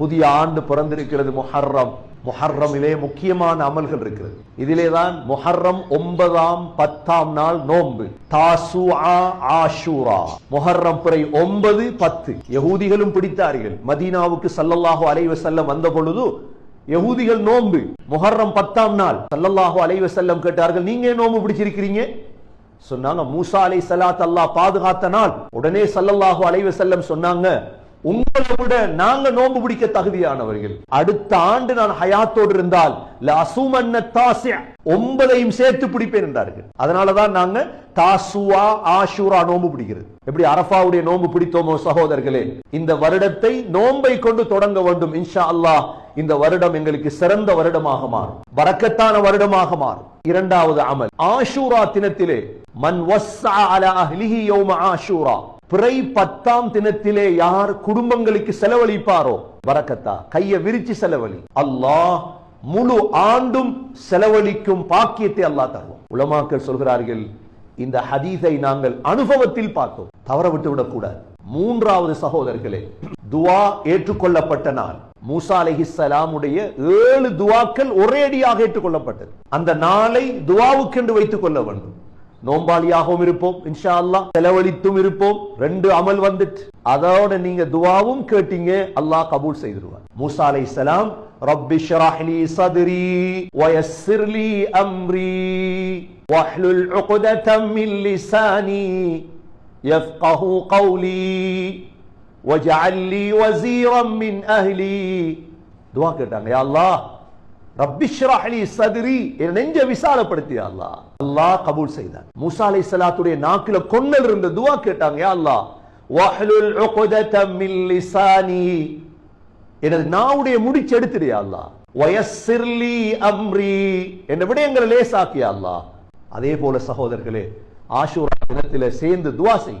புதிய ஆண்டு பிறந்திருக்கிறது முஹர்ரம். முஹர்ரமிலே முக்கியமான அமல்கள் இருக்கிறது. இதிலே தான் முஹர்ரம் ஒன்பதாம் பத்தாம் நாள் நோன்பு. தாசுஆ ஆஷூரா. முஹர்ரம் பிறை ஒன்பது பத்து. யகூதிகளும் பிடித்தார்கள். மதீனாவுக்கு சல்லல்லாஹு அலைவ செல்லம் வந்த பொழுது யகூதிகள் நோன்பு. முஹர்ரம் பத்தாம் நாள். சல்லல்லாஹு அலைவ செல்லம் கேட்டார்கள் நீங்க நோன்பு பிடிச்சிருக்கிறீங்க? சொன்னாங்க மூசா அலை சலாத் அல்லாஹ் பாதுகாத்த நாள். உடனே சல்லல்லாஹு அலைவ செல்லம் சொன்னாங்க உங்களை விட நாங்க நோன்பு பிடிக்க தகுதியானவர்கள். அடுத்த ஆண்டு நான் ஹயாத்தோடு இருந்தால் ஒன்பதையும் சேர்த்து பிடிப்பேன் என்றார்கள். அதனாலதான் நாங்க தாசுவா ஆஷூரா நோன்பு பிடிக்கிறது. எப்படி அரஃபாவுடைய நோன்பு பிடித்தோமோ சகோதரர்களே இந்த வருடத்தை நோன்பை கொண்டு தொடங்க வேண்டும் இன்ஷா அல்லாஹ். இந்த வருடம் எங்களுக்கு சிறந்த வருடமாக மாறும். வரக்கத்தான வருடமாக மாறும். இரண்டாவது அமல் ஆஷூரா தினத்திலே மன் வஸ்ஸா அலா அஹ்லிஹி யௌம ஆஷூரா. பிறை பத்தாம் தினத்திலே யார் குடும்பங்களுக்கு செலவழிப்பாரோ? வரக்கத்தா. கைய விரிச்சு செலவழி. அல்லாஹ் முழு ஆண்டும் செலவழிக்கும் பாக்கியத்தை அல்லாஹ் தருவோம் உலமாக்கள் சொல்கிறார்கள் இந்த ஹதீஸை நாங்கள் அனுபவத்தில் பார்த்தோம். தவற விட்டு விடக்கூடாது மூன்றாவது சகோதரர்களே துவா ஏற்றுக்கொள்ளப்பட்ட நாள். மூசா அலைஹிஸ்ஸலாமுடைய ஏழு துவாக்கள் ஒரேடியாக ஏற்றுக்கொள்ளப்பட்டது. அந்த நாளை துவாவுக்கென்று வைத்துக் கொள்ள வேண்டும். நோம்பாளியாகவும் இருப்போம் இன்ஷா அல்லா செலவழித்தும் இருப்போம். ரெண்டு அமல் வந்துட்டு. அதோட நீங்க துவாவும் கேட்டீங்க அல்லாஹ் கபூல் செய்திருவார். மூசா அலை சலாம் ரப்பி ஷராஹ்லி சதுரி வயஸ்ஸிர்லி அம்ரி வஹ்லுல் உக்ததம் மில்லி சானி யஃப்கஹு கௌலி வஜஅல் லி வஸீரன் மின் அஹ்லி. துவா கேட்டாங்க யா அல்லாஹ் ரப்பி ஷ்ரஹ் லி சத்ரி. என் நெஞ்ச விசாலப்படுத்தி யா அல்லாஹ் கபூல் செய்தான் மூசா அலைஹிஸ்ஸலாத்துடைய நாக்குல கொன்னல் இருந்த துவா கேட்டாங்க யா அல்லாஹ். வஹ்லுல் உக்ததம் மின் லிசானி எனது நாவுடைய முடிச்சு எடுத்துடு யா அல்லாஹ். வயஸ்ஸிர் அம்ரி. என்ன விடயங்களை லேசாக்கியா அல்லாஹ். அதே போல சகோதரர்களே ஆஷூரா தினத்திலே சேர்ந்து துவா செய்.